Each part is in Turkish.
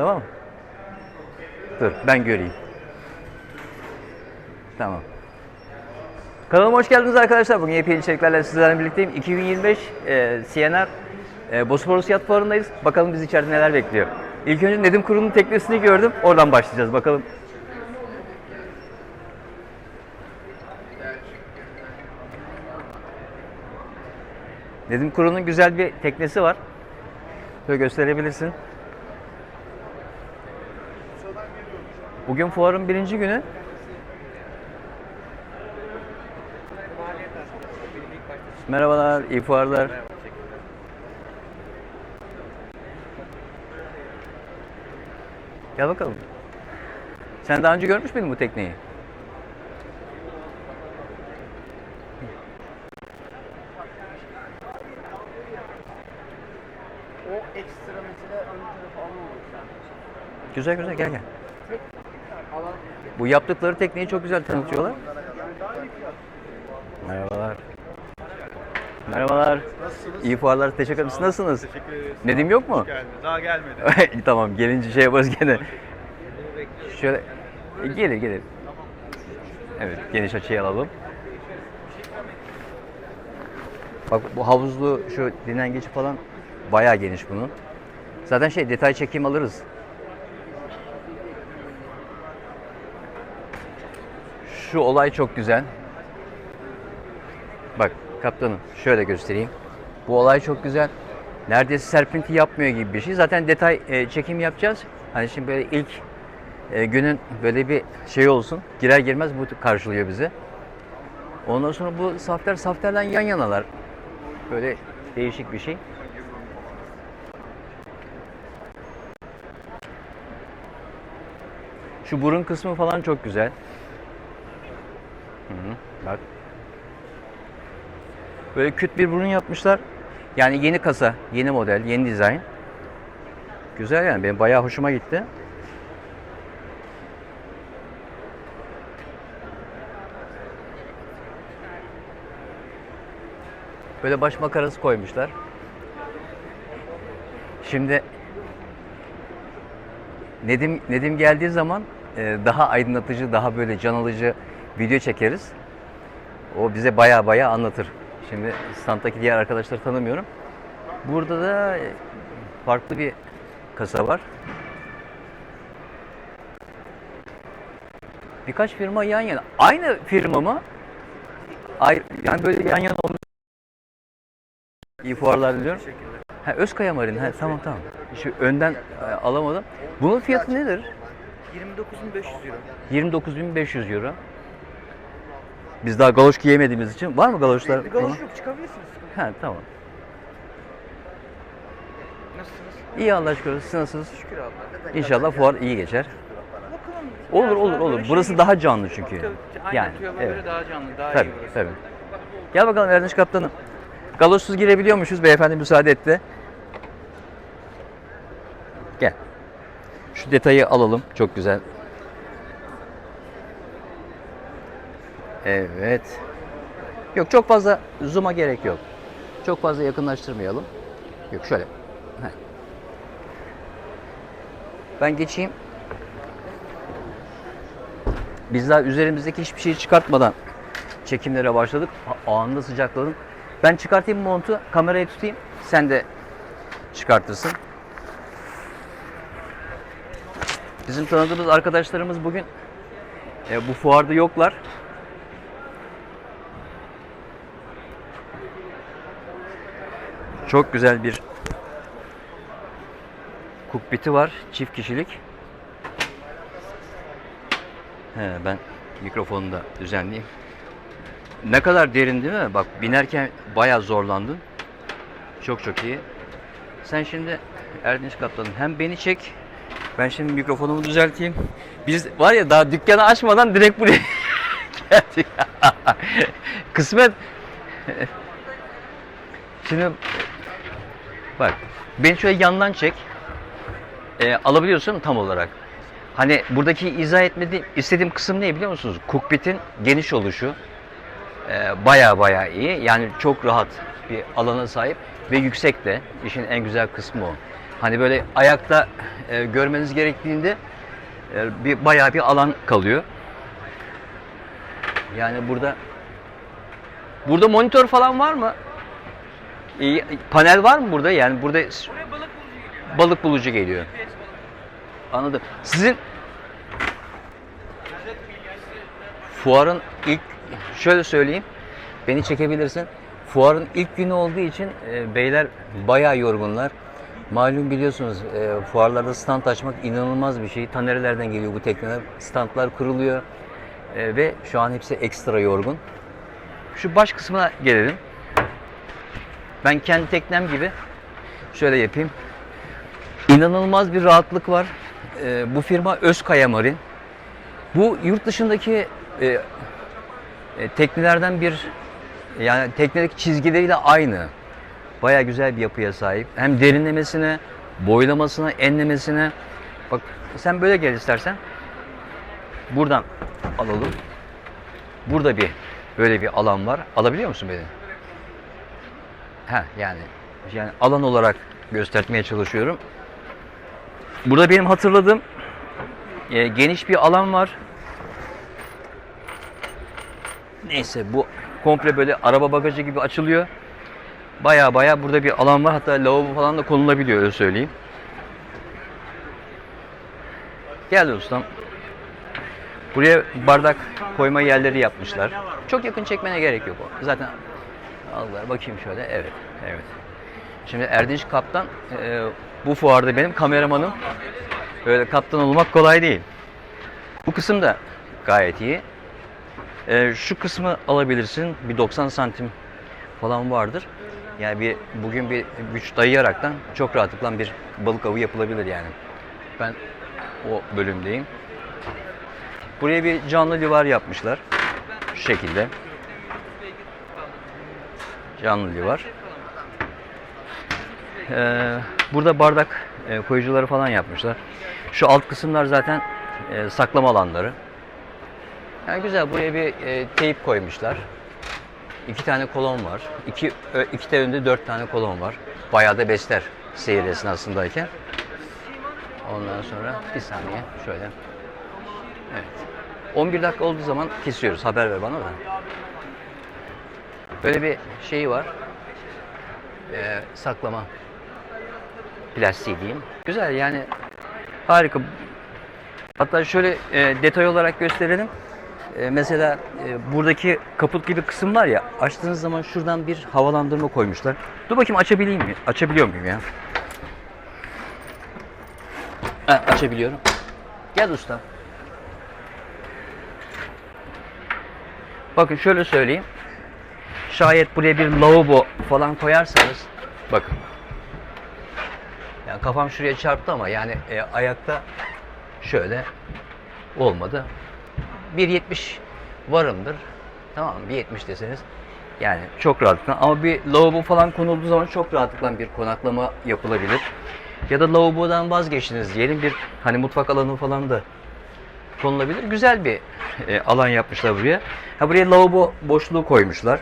Tamam mı? Dur ben göreyim. Tamam. Kanalıma hoş geldiniz arkadaşlar. Bugün yepyeni içeriklerle sizlerle birlikteyim. 2025 e, CNR e, Bosporus Yat Fuarı'ndayız. Bakalım bizi içeride neler bekliyor. İlk önce Nedim Kuru'nun teknesini gördüm. Oradan başlayacağız. Bakalım. Nedim Kuru'nun güzel bir teknesi var. Şöyle gösterebilirsin. Bugün fuarın birinci günü. Merhabalar, iyi fuarlar. Gel bakalım. Sen daha önce görmüş müydün bu tekneyi? O ekstra mesela ön tarafı almamış. Güzel güzel gel gel. Bu yaptıkları tekneyi çok güzel tanıtıyorlar. Merhabalar. Merhabalar. Nasılsınız? İyi fuarlar. Teşekkür ederim. Siz nasılsınız? Teşekkür ederiz. Nedim yok mu? Hoş geldiniz. Daha gelmedi. tamam gelince şey yaparız gene. Şöyle e, gelir gelir. Evet geniş açıyı alalım. Bak bu havuzlu şu dinlengeci falan bayağı geniş bunun. Zaten şey detay çekim alırız. Şu olay çok güzel. Bak kaptanım şöyle göstereyim. Bu olay çok güzel. Neredeyse serpinti yapmıyor gibi bir şey. Zaten detay e, çekim yapacağız. Hani şimdi böyle ilk e, günün böyle bir şey olsun. Girer girmez bu karşılıyor bizi. Ondan sonra bu safter safterden yan yanalar. Böyle değişik bir şey. Şu burun kısmı falan çok güzel. Bak. Böyle küt bir burun yapmışlar. Yani yeni kasa, yeni model, yeni dizayn. Güzel yani benim bayağı hoşuma gitti. Böyle baş makarası koymuşlar. Şimdi Nedim Nedim geldiği zaman e, daha aydınlatıcı, daha böyle can alıcı video çekeriz. O bize baya baya anlatır. Şimdi standtaki diğer arkadaşları tanımıyorum. Burada da farklı bir kasa var. Birkaç firma yan yana. Aynı firma mı? Ay, yani böyle yan yana olmuş. İyi fuarlar diliyorum. Ha, Özkaya Marin. Ha, tamam tamam. Şu önden e, alamadım. Bunun fiyatı nedir? 29.500 euro. 29.500 euro. Biz daha galoş giyemediğimiz için. Var mı galoşlar? Bir galoş yok çıkabilirsiniz. Ha tamam. Nasılsınız? İyi Allah aşkına. Siz nasılsınız? Şükür Allah. İnşallah fuar iyi geçer. Bakalım. Olur Biraz olur daha olur. böyle şey Burası daha canlı çünkü. Tabii, Aynen Yani evet. göre daha canlı, daha Tabii iyi burası. tabii. Gel bakalım Erdinç Kaptanım. Galoşsuz girebiliyormuşuz. Beyefendi müsaade etti. Gel. Şu detayı alalım. Çok güzel. Evet. Yok çok fazla zoom'a gerek yok. Çok fazla yakınlaştırmayalım. Yok şöyle. Ben geçeyim. Biz daha üzerimizdeki hiçbir şeyi çıkartmadan çekimlere başladık. Anında sıcakladım. Ben çıkartayım montu, kamerayı tutayım. Sen de çıkartırsın. Bizim tanıdığımız arkadaşlarımız bugün e, bu fuarda yoklar. Çok güzel bir kukbiti var. Çift kişilik. He, ben mikrofonu da düzenleyeyim. Ne kadar derin değil mi? Bak binerken bayağı zorlandın. Çok çok iyi. Sen şimdi Erdinç Kaptanım hem beni çek. Ben şimdi mikrofonumu düzelteyim. Biz var ya daha dükkanı açmadan direkt buraya geldik. Kısmet. Şimdi bak beni şöyle yandan çek. Ee, alabiliyorsun tam olarak. Hani buradaki izah etmediğim, istediğim kısım ne biliyor musunuz? Kokpitin geniş oluşu. Ee, baya baya iyi. Yani çok rahat bir alana sahip ve yüksek de. İşin en güzel kısmı o. Hani böyle ayakta e, görmeniz gerektiğinde e, bir bayağı bir alan kalıyor. Yani burada burada monitör falan var mı? İyi, panel var mı burada? Yani burada Buraya balık bulucu geliyor. balık bulucu geliyor. GPS balık bulucu. Anladım. Sizin fuarın ilk şöyle söyleyeyim. Beni çekebilirsin. Fuarın ilk günü olduğu için e, beyler bayağı yorgunlar. Malum biliyorsunuz e, fuarlarda stand açmak inanılmaz bir şey. Tanerelerden geliyor bu tekneler. Standlar kırılıyor. E, ve şu an hepsi ekstra yorgun. Şu baş kısmına gelelim. Ben kendi teknem gibi şöyle yapayım. İnanılmaz bir rahatlık var. Ee, bu firma Özkaya Marin. Bu yurt dışındaki e, e, teknelerden bir yani teknedeki çizgileriyle aynı. Baya güzel bir yapıya sahip. Hem derinlemesine, boylamasına, enlemesine. Bak sen böyle gel istersen. Buradan alalım. Burada bir böyle bir alan var. Alabiliyor musun beni? Ha yani yani alan olarak göstermeye çalışıyorum. Burada benim hatırladığım e, geniş bir alan var. Neyse bu komple böyle araba bagajı gibi açılıyor. Baya baya burada bir alan var. Hatta lavabo falan da konulabiliyor öyle söyleyeyim. Gel ustam. Buraya bardak koyma yerleri yapmışlar. Çok yakın çekmene gerek yok. Zaten Allah bakayım şöyle. Evet. Evet. Şimdi Erdinç Kaptan e, bu fuarda benim kameramanım. Böyle kaptan olmak kolay değil. Bu kısım da gayet iyi. E, şu kısmı alabilirsin. Bir 90 santim falan vardır. Yani bir bugün bir güç dayayaraktan çok rahatlıkla bir balık avı yapılabilir yani. Ben o bölümdeyim. Buraya bir canlı livar yapmışlar. Şu şekilde. Canlı livar. Ee, burada bardak e, koyucuları falan yapmışlar. Şu alt kısımlar zaten e, saklama alanları. Yani güzel buraya bir e, teyip koymuşlar. İki tane kolon var. İki, ö- iki de önde dört tane kolon var. Bayağı da besler seyir esnasındayken. Ondan sonra bir saniye şöyle. Evet. 11 dakika olduğu zaman kesiyoruz. Haber ver bana da. Böyle bir şeyi var. Ee, saklama plastiği diyeyim. Güzel yani harika. Hatta şöyle e, detay olarak gösterelim. E, mesela e, buradaki kaput gibi kısım var ya açtığınız zaman şuradan bir havalandırma koymuşlar. Dur bakayım açabileyim mi? Açabiliyor muyum ya? Ha, açabiliyorum. Gel usta. Bakın şöyle söyleyeyim. Şayet buraya bir lavabo falan koyarsanız bakın. Yani kafam şuraya çarptı ama yani e, ayakta şöyle olmadı. 1.70 varımdır. Tamam mı? 1.70 deseniz yani çok rahatlıkla ama bir lavabo falan konulduğu zaman çok rahatlıkla bir konaklama yapılabilir. Ya da lavabodan vazgeçtiniz diyelim bir hani mutfak alanı falan da konulabilir. Güzel bir e, alan yapmışlar buraya. Ha buraya lavabo boşluğu koymuşlar.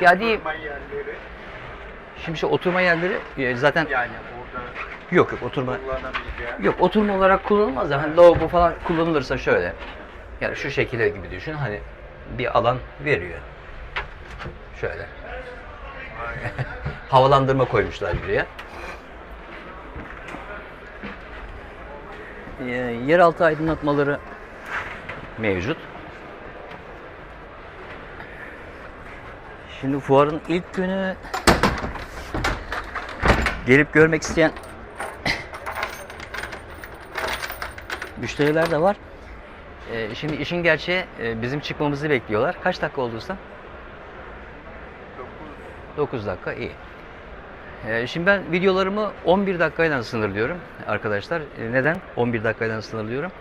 Ya diyeyim şimdi şu oturma yerleri e, zaten Yani orada yok yok oturma. Yok oturma olarak kullanılmaz da hani lavabo falan kullanılırsa şöyle. Yani şu şekilde gibi düşün hani bir alan veriyor. Şöyle. Havalandırma koymuşlar buraya. Ee, yeraltı aydınlatmaları mevcut. Şimdi fuarın ilk günü gelip görmek isteyen müşteriler de var. Ee, şimdi işin gerçeği e, bizim çıkmamızı bekliyorlar. Kaç dakika oldu usta? 9 dakika iyi. Ee, şimdi ben videolarımı 11 dakikayla sınırlıyorum arkadaşlar. Ee, Neden 11 dakikayla sınırlıyorum?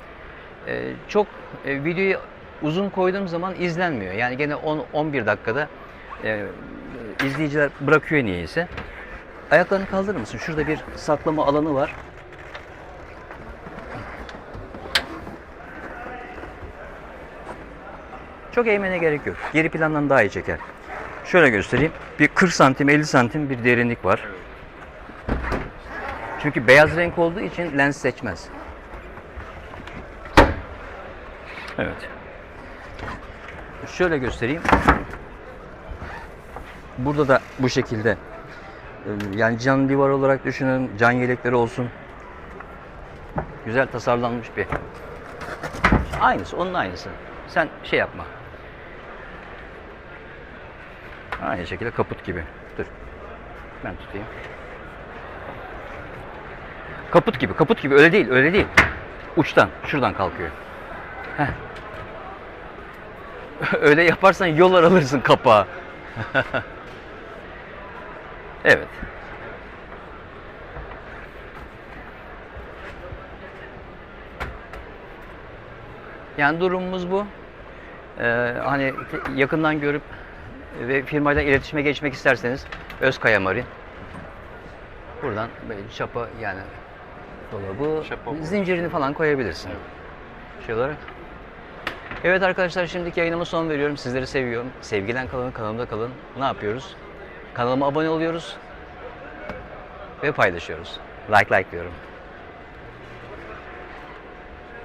Ee, Çok e, videoyu uzun koyduğum zaman izlenmiyor. Yani gene 10-11 dakikada e, izleyiciler bırakıyor niyeyse. Ayaklarını kaldırır mısın? Şurada bir saklama alanı var. Çok eğmene gerek yok. Geri plandan daha iyi çeker. Şöyle göstereyim. Bir 40 santim 50 santim bir derinlik var. Çünkü beyaz renk olduğu için lens seçmez. Evet. Şöyle göstereyim. Burada da bu şekilde e, yani can divar olarak düşünün, can yelekleri olsun. Güzel tasarlanmış bir. Aynısı, onun aynısı. Sen şey yapma. Aynı şekilde kaput gibi. Dur. Ben tutayım. Kaput gibi, kaput gibi. Öyle değil, öyle değil. Uçtan, şuradan kalkıyor. Heh. öyle yaparsan yol aralırsın kapağı. evet. Yani durumumuz bu. Ee, hani yakından görüp ve firmayla iletişime geçmek isterseniz Özkaya Marin. Buradan böyle çapa yani dolabı, Çapa bu. zincirini falan koyabilirsin. Şey olarak. Evet arkadaşlar şimdiki yayınıma son veriyorum. Sizleri seviyorum. Sevgilen kalın, kanalımda kalın. Ne yapıyoruz? Kanalıma abone oluyoruz ve paylaşıyoruz. Like like diyorum.